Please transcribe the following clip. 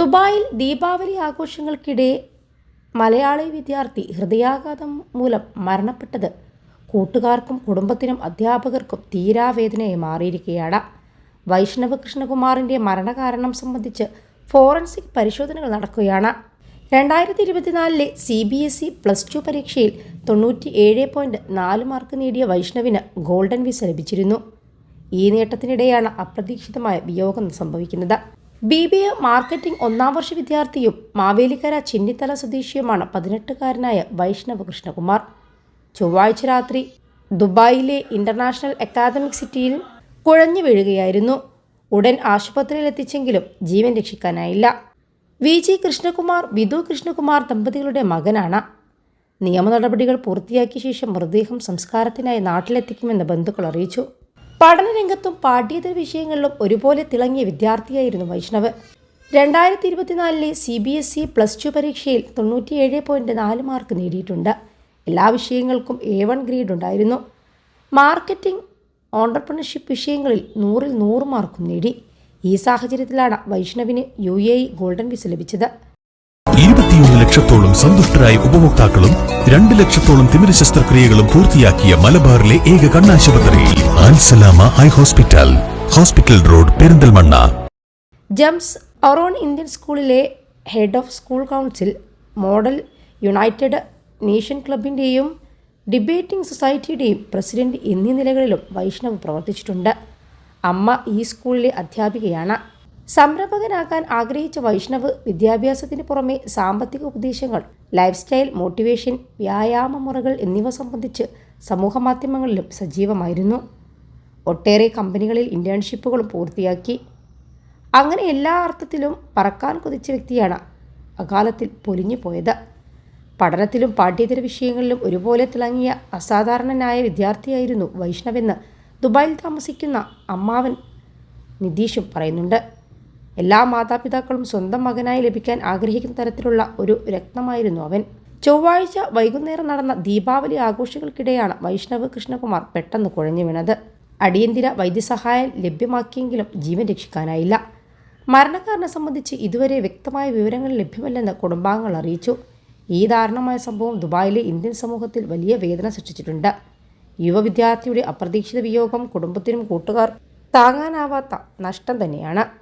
ദുബായിൽ ദീപാവലി ആഘോഷങ്ങൾക്കിടെ മലയാളി വിദ്യാർത്ഥി ഹൃദയാഘാതം മൂലം മരണപ്പെട്ടത് കൂട്ടുകാർക്കും കുടുംബത്തിനും അധ്യാപകർക്കും തീരാവേദനയായി മാറിയിരിക്കുകയാണ്. വൈഷ്ണവ കൃഷ്ണകുമാറിന്റെ മരണകാരണം സംബന്ധിച്ച് ഫോറൻസിക് പരിശോധനകൾ നടക്കുകയാണ്. രണ്ടായിരത്തി ഇരുപത്തിനാലിലെ C B S E plus two പരീക്ഷയിൽ തൊണ്ണൂറ്റി ഏഴ് പോയിന്റ് നാല് മാർക്ക് നേടിയ വൈഷ്ണവിന് ഗോൾഡൻ വിസ ലഭിച്ചിരുന്നു. ഈ നേട്ടത്തിനിടെയാണ് അപ്രതീക്ഷിതമായ വിയോഗം സംഭവിക്കുന്നത്. ബി ബി എ മാർക്കറ്റിംഗ് ഒന്നാം വർഷ വിദ്യാർത്ഥിയും മാവേലിക്കര ചിന്നിത്തല സ്വദേശിയുമാണ് പതിനെട്ടുകാരനായ വൈഷ്ണവ് കൃഷ്ണകുമാർ. ചൊവ്വാഴ്ച രാത്രി ദുബായിലെ ഇന്റർനാഷണൽ അക്കാദമിക് സിറ്റിയിൽ കുഴഞ്ഞു വീഴുകയായിരുന്നു. ഉടൻ ആശുപത്രിയിൽ എത്തിച്ചെങ്കിലും ജീവൻ രക്ഷിക്കാനായില്ല. വി ജി കൃഷ്ണകുമാർ വിധു കൃഷ്ണകുമാർ ദമ്പതികളുടെ മകനാണ്. നിയമ നടപടികൾ പൂർത്തിയാക്കിയ ശേഷം മൃതദേഹം സംസ്കാരത്തിനായി നാട്ടിലെത്തിക്കുമെന്ന് ബന്ധുക്കൾ അറിയിച്ചു. പഠനരംഗത്തും പാഠ്യേതര വിഷയങ്ങളിലും ഒരുപോലെ തിളങ്ങിയ വിദ്യാർത്ഥിയായിരുന്നു വൈഷ്ണവ്. രണ്ടായിരത്തി ഇരുപത്തിനാലിലെ C B S E plus two പരീക്ഷയിൽ തൊണ്ണൂറ്റിയേഴ് പോയിന്റ് നാല് മാർക്ക് നേടിയിട്ടുണ്ട്. എല്ലാ വിഷയങ്ങൾക്കും എ വൺ ഗ്രേഡ് ഉണ്ടായിരുന്നു. മാർക്കറ്റിംഗ് ഓണ്ടർപ്രണർഷിപ്പ് വിഷയങ്ങളിൽ നൂറിൽ നൂറ് മാർക്കും നേടി. ഈ സാഹചര്യത്തിലാണ് വൈഷ്ണവിന് യു എ ഗോൾഡൻ വിസ ലഭിച്ചത്. ലക്ഷത്തോളം സന്തുഷ്ടരായ ഉപഭോക്താക്കളും രണ്ട് ലക്ഷത്തോളം തിമിര ശസ്ത്രക്രിയകളും പൂർത്തിയാക്കിയ മലബാറിലെ ഏക കണ്ണാശുപത്രി. ആൻസലാമ eye hospital. Hospital road Perinthalmanna. GEMS our own Indian സ്കൂളിലെ head of school council model united nation ക്ലബിന്റെയും debating സൊസൈറ്റിയുടെയും പ്രസിഡന്റ് എന്നീ നിലകളിലും വൈഷ്ണവ് പ്രവർത്തിച്ചിട്ടുണ്ട്. അമ്മ ഈ സ്കൂളിലെ അധ്യാപികയാണ്. സംരംഭകനാകാൻ ആഗ്രഹിച്ച വൈഷ്ണവ് വിദ്യാഭ്യാസത്തിന് പുറമെ സാമ്പത്തിക ഉപദേശങ്ങൾ ലൈഫ് സ്റ്റൈൽ മോട്ടിവേഷൻ വ്യായാമ മുറകൾ എന്നിവ സംബന്ധിച്ച് സമൂഹമാധ്യമങ്ങളിലും സജീവമായിരുന്നു. ഒട്ടേറെ കമ്പനികളിൽ ഇന്റേൺഷിപ്പുകളും പൂർത്തിയാക്കി. അങ്ങനെ എല്ലാ അർത്ഥത്തിലും പറക്കാൻ കുതിച്ച വ്യക്തിയാണ് അകാലത്തിൽ പൊലിഞ്ഞു പോയത്. പഠനത്തിലും പാഠ്യേതര വിഷയങ്ങളിലും ഒരുപോലെ തിളങ്ങിയ അസാധാരണനായ വിദ്യാർത്ഥിയായിരുന്നു വൈഷ്ണവെന്ന് ദുബായിൽ താമസിക്കുന്ന അമ്മാവൻ നിതീഷും പറയുന്നുണ്ട്. എല്ലാ മാതാപിതാക്കളും സ്വന്തം മകനായി ലഭിക്കാൻ ആഗ്രഹിക്കുന്ന തരത്തിലുള്ള ഒരു രക്തമായിരുന്നു അവൻ. ചൊവ്വാഴ്ച വൈകുന്നേരം നടന്ന ദീപാവലി ആഘോഷങ്ങൾക്കിടെയാണ് വൈഷ്ണവ് കൃഷ്ണകുമാർ പെട്ടെന്ന് കുഴഞ്ഞു വീണത്. അടിയന്തിര വൈദ്യസഹായം ലഭ്യമാക്കിയെങ്കിലും ജീവൻ രക്ഷിക്കാനായില്ല. മരണക്കാരനെ സംബന്ധിച്ച് ഇതുവരെ വ്യക്തമായ വിവരങ്ങൾ ലഭ്യമല്ലെന്ന് കുടുംബാംഗങ്ങൾ അറിയിച്ചു. ഈ ദാരുണമായ സംഭവം ദുബായിലെ ഇന്ത്യൻ സമൂഹത്തിൽ വലിയ വേദന സൃഷ്ടിച്ചിട്ടുണ്ട്. യുവ വിദ്യാർത്ഥിയുടെ അപ്രതീക്ഷിത വിയോഗം കുടുംബത്തിനും കൂട്ടുകാർ താങ്ങാനാവാത്ത നഷ്ടം തന്നെയാണ്.